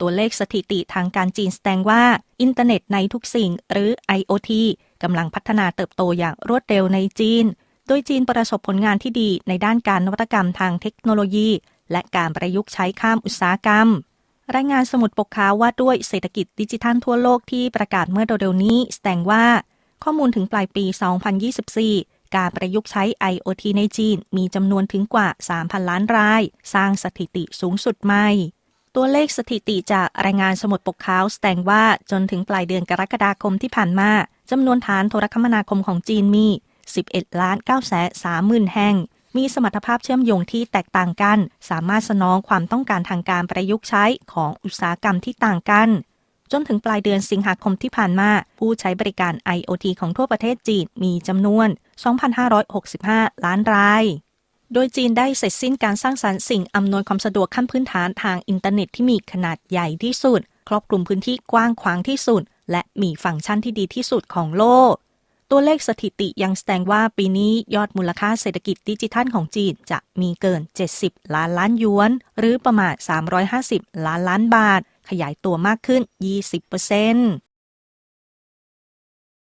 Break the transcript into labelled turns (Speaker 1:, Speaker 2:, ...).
Speaker 1: ตัวเลขสถิติทางการจีนแสดงว่า อินเทอร์เน็ตในทุกสิ่ง หรือ IoT กำลังพัฒนาเติบโตอย่างรวดเร็วในจีน โดยจีนประสบผลงานที่ดีในด้านการนวัตกรรมทางเทคโนโลยี และการประยุกต์ใช้ข้ามอุตสาหกรรม รายงานสมุดปกขาวว่าด้วยเศรษฐกิจดิจิทัลทั่วโลกที่ประกาศเมื่อเร็วๆนี้ แสดงว่า ข้อมูลถึงปลายปี 2024การประยุกต์ใช้ IoT ในจีน มีจำนวนถึงกว่า 3,000 ล้านราย สร้างสถิติสูงสุดใหม่ ตัวเลขสถิติจากรายงานสมุดปกขาวแสดงว่าจนถึงปลายเดือนกรกฎาคมที่ผ่านมาจำนวนฐานโทรคมนาคมของจีนมี 11ล้าน9แสน3หมื่นแห่ง มีสมรรถภาพเชื่อมโยงที่แตกต่างกัน สามารถสนองความต้องการทางการประยุกต์ใช้ของอุตสาหกรรมที่ต่างกัน จนถึงปลายเดือนสิงหาคมที่ผ่านมา ผู้ใช้บริการ IoT ของทั่วประเทศจีนมีจำนวน 2,565 ล้านราย โดยจีนได้เสร็จสิ้นการสร้างสรรค์สิ่งอำนวยความสะดวกขั้นพื้นฐานทางอินเทอร์เน็ตที่มีขนาดใหญ่ที่สุด ครอบคลุมพื้นที่กว้างขวางที่สุด และมีฟังก์ชันที่ดีที่สุดของโลก ตัวเลขสถิติยังแสดงว่าปีนี้ยอดมูลค่าเศรษฐกิจดิจิทัลของจีนจะมีเกิน 70 ล้านล้านหยวน หรือประมาณ 350 ล้านล้านบาท ขยายตัวมากขึ้น 20%